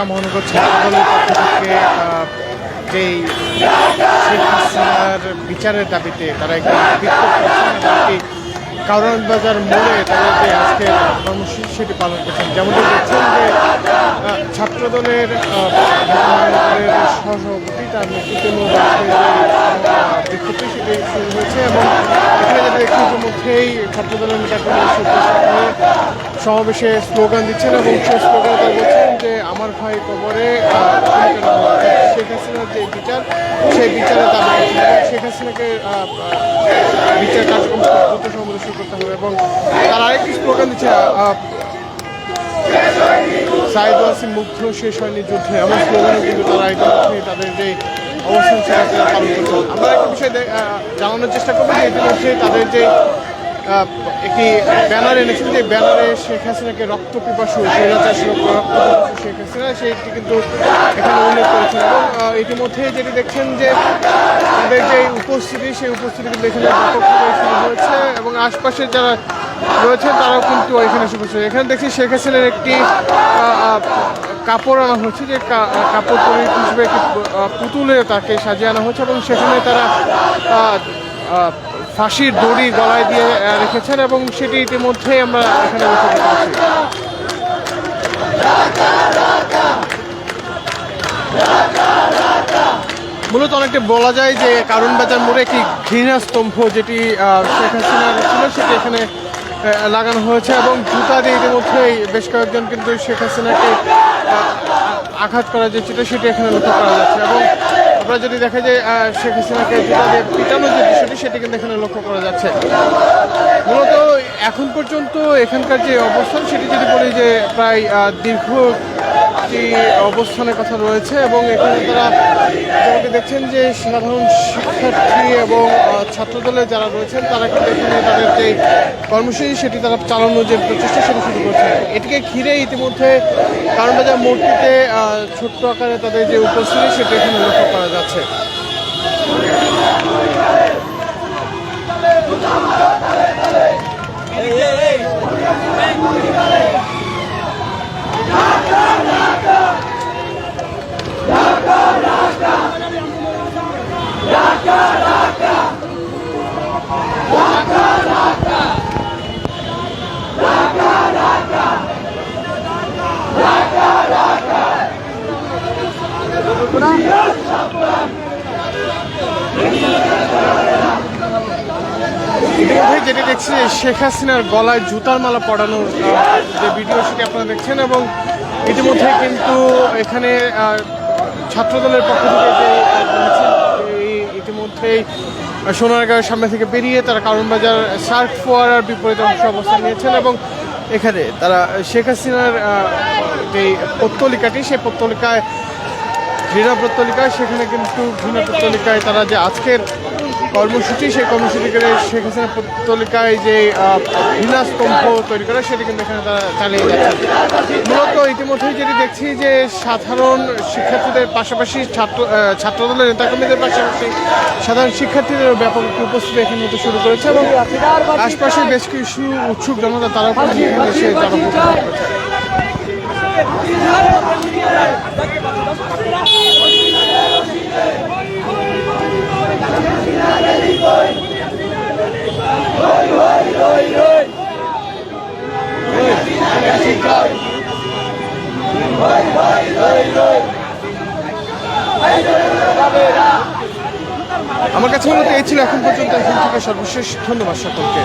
ঢাকা মহানগর ছাত্রদলের পক্ষ থেকে যেই শেখ হাসিনার বিচারের দাবিতে তারা একটি বিক্ষোভ করছেন কারণ বাজার মোড়ে তাদের যে আজকে কর্মসূচি সেটি পালন করছেন। যেমনটি দেখছেন যে ছাত্রদলের সহসভাপতি তার আজকে বিক্ষোভটি সেটি শুরু হয়েছে এবং এখানে যাতে একটু ইতিমধ্যেই ছাত্রদলের হয়ে সমাবেশে স্লোগান দিচ্ছেন এবং সেই স্লোগানে বলছেন যে, আমার ভাই কবরে। শেখ হাসিনার যে বিচার, সেই বিচারে দাবি শেখ হাসিনাকে বিচার কার্যক্রম দ্রুত সম্বোধন শুরু করতে হবে এবং তার আরেকটি স্লোগান দিচ্ছে সাইদ ওয়াসিম মুগ্ধ শেষ হয়নি যুদ্ধে এমন স্লোগানও কিন্তু তারা ইতিমধ্যে তাদের যে অবস্থান সেটা পালন করছেন আমরা একটা বিষয় জানানোর চেষ্টা করব যে ইতিমধ্যে তাদের যে একটি ব্যানার এনেছেন যে ব্যানারে শেখ হাসিনাকে রক্ত পিপাসু রক্ত পিপাসু শেখ হাসিনা সেটি কিন্তু এখানে উল্লেখ করেছেন। এবং ইতিমধ্যে যেটি দেখছেন যে তাদের যে উপস্থিতি, সেই উপস্থিতি কিন্তু এখানে শুরু হয়েছে এবং আশপাশের যারা রয়েছেন তারাও কিন্তু এখানে এসে এখানে দেখছি শেখ হাসিনার একটি কাপড় আনা হচ্ছে যে কাপড় পরিহিত হিসেবে একটি পুতুলে তাকে সাজিয়ে আনা হচ্ছে এবং সেখানে তারা ফাঁসির দড়ি গলায় দিয়ে রেখেছেন এবং সেটি ইতিমধ্যেই আমরা এখানে মূলত অনেকটা বলা যায় যে কারণ বাজার মোড়ে একটি ঘৃণা স্তম্ভ যেটি শেখ হাসিনার ছিল সেটি এখানে লাগানো হয়েছে এবং জুতা দিয়ে ইতিমধ্যেই বেশ কয়েকজন কিন্তু শেখ হাসিনাকে আঘাত করা যে সেটি এখানে লক্ষ্য করা যাচ্ছে এবং আমরা যদি দেখা যায় শেখ হাসিনাকে পিটানোর যে বিষয়টি সেটি কিন্তু এখানে লক্ষ্য করা যাচ্ছে। মূলত এখন পর্যন্ত এখানকার যে অবস্থান, সেটি যদি বলি যে প্রায় দীর্ঘ একটি অবস্থানের কথা রয়েছে এবং এখানে তারা যেমনটি দেখছেন যে সাধারণ শিক্ষার্থী এবং ছাত্রদলে যারা রয়েছেন, তারা কিন্তু এখানে তাদের যে কর্মসূচি সেটি তারা চালানোর যে প্রচেষ্টা সেটি শুরু করছে এটিকে ঘিরে ইতিমধ্যে কারণবাজার মূর্তিতে ছোট্ট আকারে তাদের যে উপস্থিতি সেটি এখানে লক্ষ্য করা যাচ্ছে। যেটি দেখছি, শেখ হাসিনার গলায় জুতার মালা পড়ানোর যে ভিডিও সেটি আপনারা দেখছেন এবং ইতিমধ্যে কিন্তু এখানে ছাত্রদলের পক্ষ থেকে যে ইতিমধ্যেই সোনারগাঁওয়ের সামনে থেকে বেরিয়ে তারা কারণবাজার সার্ক ফোয়ারার বিপরীত অংশে অবস্থান নিয়েছেন এবং এখানে তারা শেখ হাসিনার যে পত্তলিকাটি, সেই পত্তলিকায় ঘৃণা পত্তলিকায় সেখানে কিন্তু ঘৃণা পত্তলিকায় তারা যে আজকের কর্মসূচি, সেই কর্মসূচি করে শেখ হাসিনা পত্তলিকায় যে ঘৃণা তৈরি করে, সেটি কিন্তু এখানে তারা চালিয়ে যাচ্ছে। মূলত ইতিমধ্যেই যেটি দেখছি যে, সাধারণ শিক্ষার্থীদের পাশাপাশি ছাত্র ছাত্রদলের নেতাকর্মীদের পাশাপাশি সাধারণ শিক্ষার্থীদের ব্যাপক উপস্থিতি এখানে হতে শুরু করেছে এবং আশপাশে বেশ কিছু উৎসুক জনতা এখানে এসে জনপ্রতিনিধি আমার কাছে মূলত এই ছিল এখন পর্যন্ত। এখন থেকে সর্বশেষ ধন্যবাদ সকলকে।